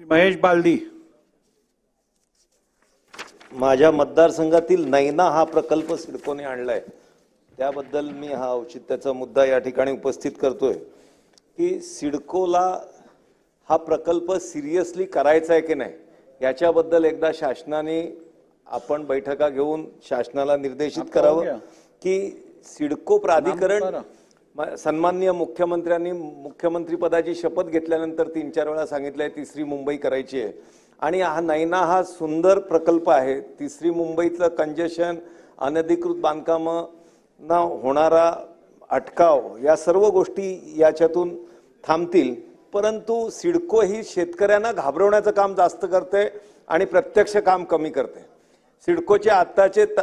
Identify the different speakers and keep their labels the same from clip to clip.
Speaker 1: श्री महेश बालदी.
Speaker 2: माझ्या मतदारसंघातील नैना हा प्रकल्प सिडकोने आणलाय. त्याबद्दल मी हा औचित्याचा मुद्दा या ठिकाणी उपस्थित करतोय. की सिडकोला हा प्रकल्प सिरियसली करायचा आहे की नाही याच्याबद्दल एकदा शासनाने आपण बैठका घेऊन शासनाला निर्देशित करावं की सिडको प्राधिकरण सन्माननीय मुख्यमंत्र्यांनी मुख्यमंत्रीपदाची शपथ घेतल्यानंतर तीन चार वेळा सांगितलं आहे तिसरी मुंबई करायची आहे. आणि हा नैना हा सुंदर प्रकल्प आहे. तिसरी मुंबईतलं कंजेशन अनधिकृत बांधकामं ना होणारा अटकाव या सर्व गोष्टी याच्यातून थांबतील. परंतु सिडको ही शेतकऱ्यांना घाबरवण्याचं काम जास्त करते आणि प्रत्यक्ष काम कमी करते. सिडकोचे आत्ताचे त-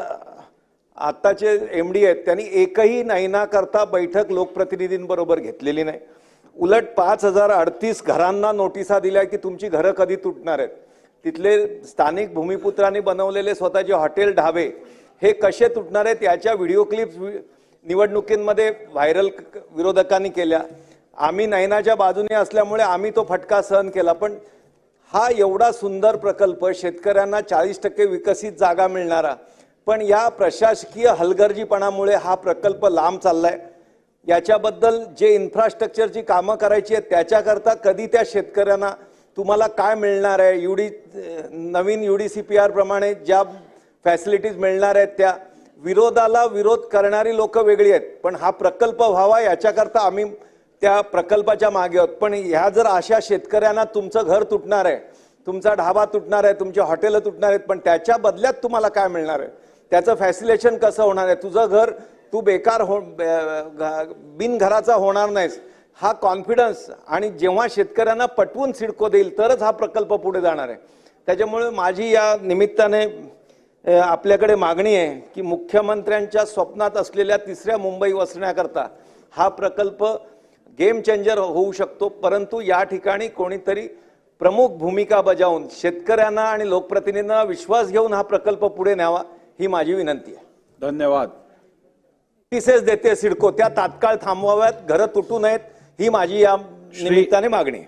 Speaker 2: आत्ताचे एम डी आहेत त्यांनी एकही नैना करता बैठक लोकप्रतिनिधींबरोबर घेतलेली नाही. उलट पाच हजार अडतीस घरांना नोटिसा दिल्या की तुमची घरं कधी तुटणार आहेत. तिथले स्थानिक भूमिपुत्रांनी बनवलेले स्वतःचे हॉटेल ढाबे हे कसे तुटणार आहेत याच्या व्हिडिओ क्लिप्स निवडणुकींमध्ये व्हायरल विरोधकांनी केल्या. आम्ही नैनाच्या बाजूने असल्यामुळे आम्ही तो फटका सहन केला पण हा एवढा सुंदर प्रकल्प शेतकऱ्यांना चाळीस टक्के विकसित जागा मिळणारा पण या प्रशासकीय हलगर्जीपणामुळे हा प्रकल्प लांब चाललाय. याच्याबद्दल जे इन्फ्रास्ट्रक्चरची कामं करायची आहेत त्याच्याकरता कधी त्या शेतकऱ्यांना तुम्हाला काय मिळणार आहे? युडी नवीन U D C P R प्रमाणे ज्या फॅसिलिटीज मिळणार आहेत त्या विरोधाला विरोध करणारी लोक वेगळी आहेत. पण हा प्रकल्प व्हावा याच्याकरता आम्ही त्या प्रकल्पाच्या मागे आहोत. पण ह्या जर अशा शेतकऱ्यांना तुमचं घर तुटणार आहे तुमचा ढाबा तुटणार आहे तुमचे हॉटेलं तुटणार आहेत पण त्याच्या बदल्यात तुम्हाला काय मिळणार आहे? त्याचं फॅसिलेशन कसं होणार आहे? तुझं घर तू बेकार हो बिनघराचा होणार नाहीस. हा कॉन्फिडन्स आणि जेव्हा शेतकऱ्यांना पटवून सिडको देईल तरच हा प्रकल्प पुढे जाणार आहे. त्याच्यामुळे माझी या निमित्ताने आपल्याकडे मागणी आहे की मुख्यमंत्र्यांच्या स्वप्नात असलेल्या तिसऱ्या मुंबई वसण्याकरता हा प्रकल्प गेम चेंजर होऊ शकतो. परंतु या ठिकाणी कोणीतरी प्रमुख भूमिका बजावून शेतकऱ्यांना आणि लोकप्रतिनिधींना विश्वास घेऊन हा प्रकल्प पुढे न्यावा. ही माझी विनंती आहे.
Speaker 1: धन्यवाद.
Speaker 2: नोटिसेस देते सिडको त्या तात्काळ थांबवाव्यात घरं तुटू नयेत ही माझी या निमित्ताने मागणी आहे.